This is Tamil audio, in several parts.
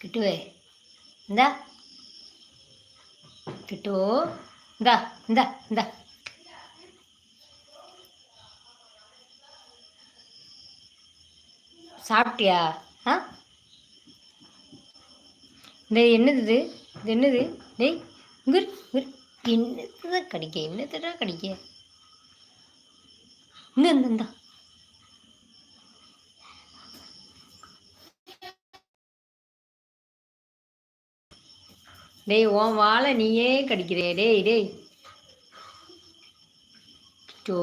கிட்டுவே இந்தா கிட்டு இந்தா இந்தா இந்தா சாப்பிட்டியா ஆ இந்த என்னது இது இது என்னது டேய் குரு என்னதான் கடிக்க என்னதுடா கடிக்க இந்த இந்த டேய் உன் வாழை நீயே கடிக்கிறே டேய் டேய். டோ.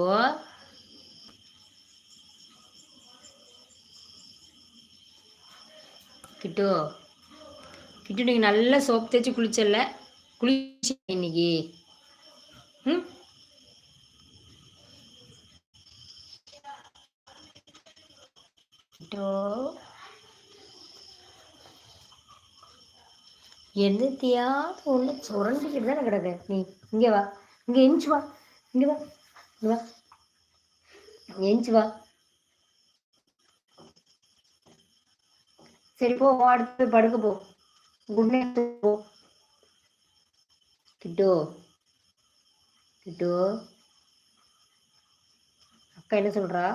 கிட்டோ. கிட்டு நீங்கள் நல்லா சோப்பு தேய்ச்சி குளிச்சல குளிச்சு இன்னைக்கு ம் கிட்டோ என்னத்தையாவது ஒன்று சுரண்டிக்கிட்டு தானே கிடக்கு. நீ இங்கே வா. இங்கே எஞ்சி வா. இங்கே வா. இங்கே வா. எஞ்சி வா. சரி போ. அடுத்து படுக்க போ. குட் நைட் போ. கிட்டோ. கிட்டோ. அக்கா என்ன சொல்றா?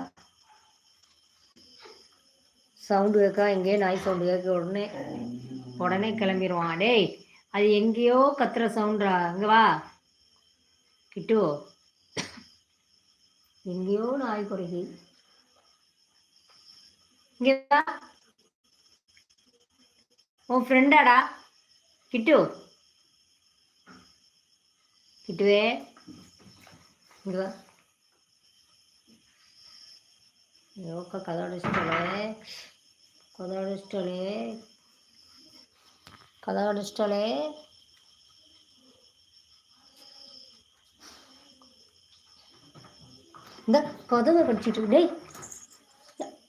சவுண்டு கேட்கா எங்கேயோ நாய் சவுண்டு கேட்க உடனே. உடனே கிளம்பிடுவான் டேய் அது எங்கேயோ கத்துற சவுண்டா இங்கே வா. கிட்டு. எங்கேயோ நாய் குறைகி. இங்கே உன் ஃப்ரெண்டாடா கிட்டு. கிட்டுவே. இங்க வா. யோக்கா கதை அடிச்சிட்டாலே. கதை அடிச்சிட்டாலே. கதை அடிச்சிட்டாலே இந்த கதவை கடிச்சிட்டு டேய்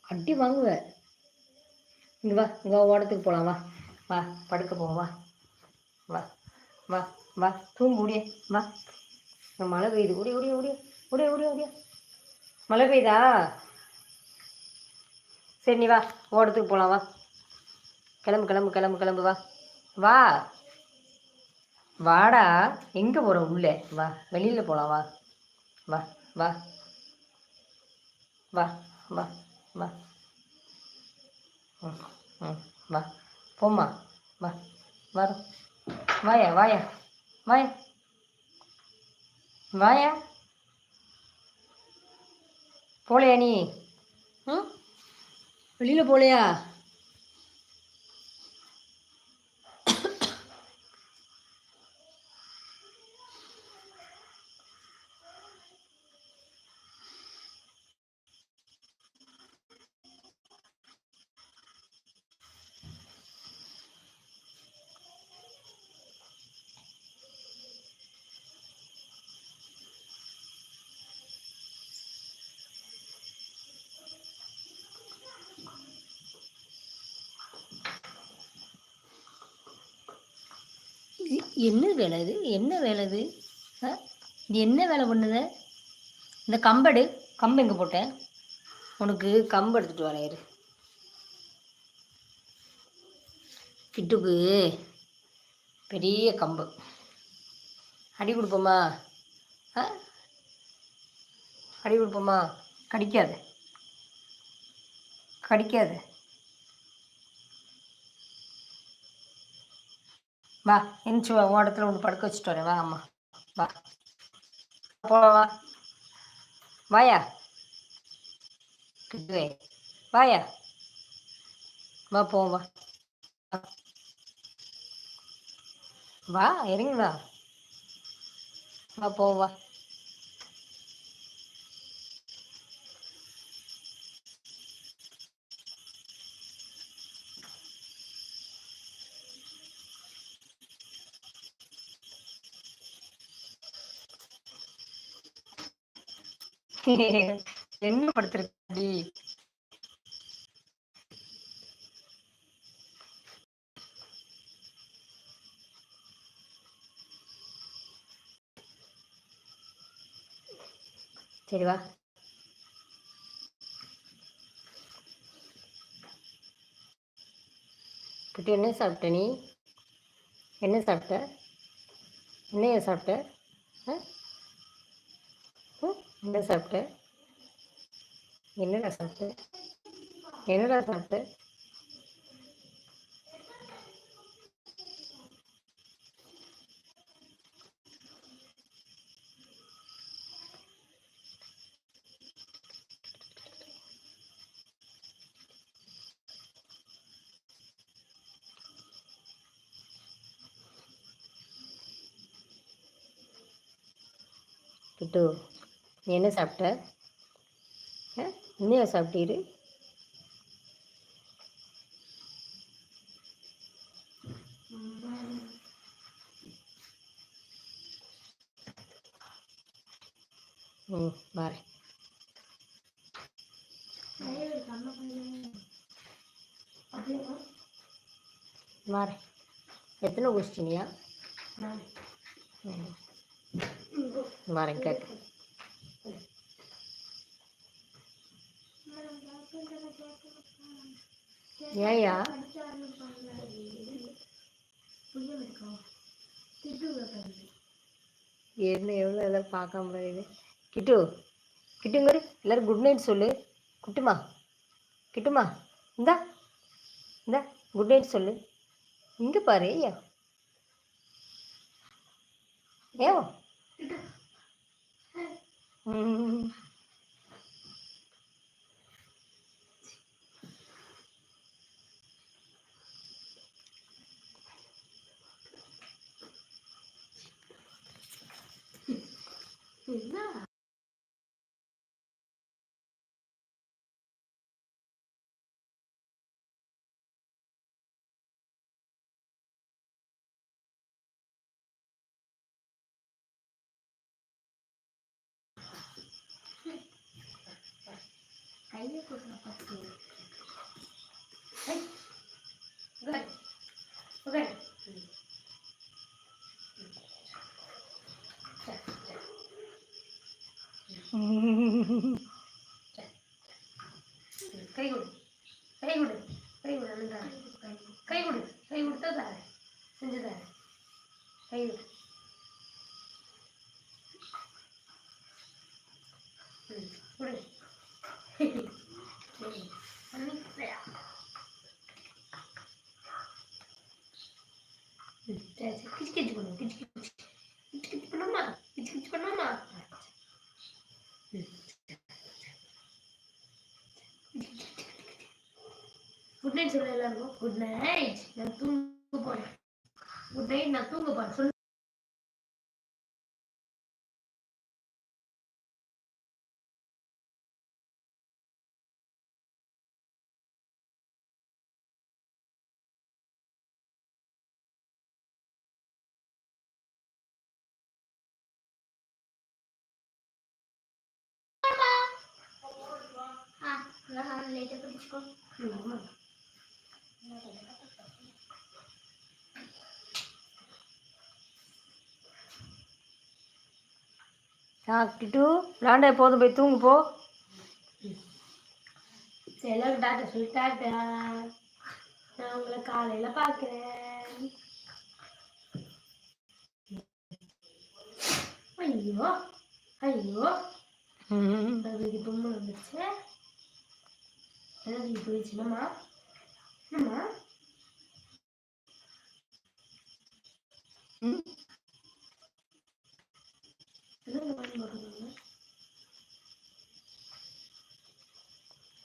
அடி வாங்குவ. இங்கே வா இங்கே வா ஓடத்துக்கு போகலாம் வா வா படுக்க போவோம். வா வா வா வா தூங்க முடிய வா. மழை பெய்யுது. ஓடிய ஓடிய ஓடிய ஓடிய ஓடிய ஓடிய. மழை பெய்யுதா? சரி நீ வா ஓடத்துக்கு போகலாம் வா. கிளம்பு கிளம்பு கிளம்பு கிளம்பு வா. வா. வாடா. எங்கே போகிற உள்ளே? வா. வெளியில் போகலாம் வா. வா. வா. வா. வா. வா. ம். ம். வா. போம்மா. வா. வரும். வாயா வாயா. வாயா. வாயா. போலையா நீ? ம்? வெளியில் போலையா இது என்ன வேலை இது? என்ன வேலை இது? ஆ? இது என்ன வேலை பண்ணுத? இந்த கம்படு. கம்பு எங்கே போட்டேன் உனக்கு கம்பு எடுத்துகிட்டு வரையிரு கிட்டுக்கு. பெரிய கம்பு. அடி கொடுப்போமா? ஆ? அடி கொடுப்போமா? கடிக்காது. கடிக்காது. வா எந்திச்சு வா ஓடத்துல ஒன்று படுக்க வச்சுட்டு வரேன். வா அம்மா. வா. போவா வாயா. கிட்டுவே வாயா. வா போவோம் வா. வா இறங்கி வா. வா. என்ன படுத்திருக்கடி? சரி வா. குட்டி என்ன சாப்பிட்ட நீ? என்ன சாப்பிட்ட? என்னைய சாப்பிட்ட? ஆ? என்ன சாப்பிட்ட? என்னடா சாப்பிட்ட? என்னடா சாப்பிட்ட? கிட்டு. நீ என்ன சாப்பிட்ட? ஆ? என்னையா சாப்பிட்டீரு ம் வரேன் வரேன் எத்தனை ம். வரேன் கேட்க ஏயா என்ன எவ்வளோ எல்லாம் பார்க்காம கிட்டு கிட்டுங்க எல்லாரும் குட் நைட் சொல்லு. குட்டுமா? கிட்டுமா? இந்தா. இந்தா குட் நைட் சொல்லு. இங்கே பாரு ஐயா. ஏவோ ம் 누나 알려고 그렇게 응? 그래 그래 பண்ணாமா கிச்சு கிச்சு பண்ணாமா குட் நைட் சொல்ல எல்லாருக்கும் குட் நைட் நான் தூங்க போறேன் குட் நைட் நான் தூங்க போறேன் சொல்லு லைட்டை பிடிச்சிக்கோ. சாப்பிட்டுட்டு விளாண்டா போதும் போய் தூங்கு போ. எல்லாரும் டாக்டர் சொல்லிட்டாட்டா நான் உங்களை காலையில பார்க்குறேன். ஐயோ ஐயோ. பொம்மை வந்துருச்சு. எனக்கு போயிடுச்சு. என்னம்மா என்னம்மா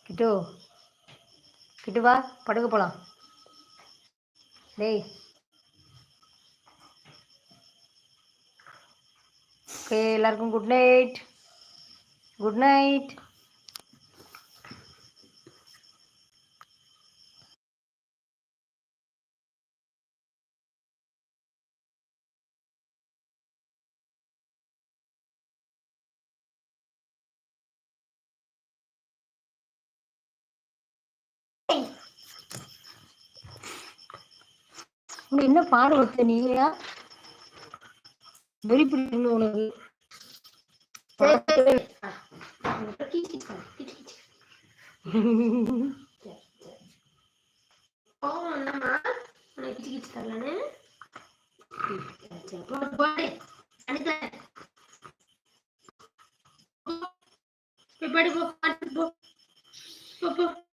கிட்டு கிட்டு வா படுக்க போலாம். டேய். ஓகே எல்லாருக்கும் குட் நைட் குட் நைட் உங்க என்ன பாடு வச்ச நீயா வெறி பிடிக்கணும் உனக்கு. உனக்கு போ, போ போ.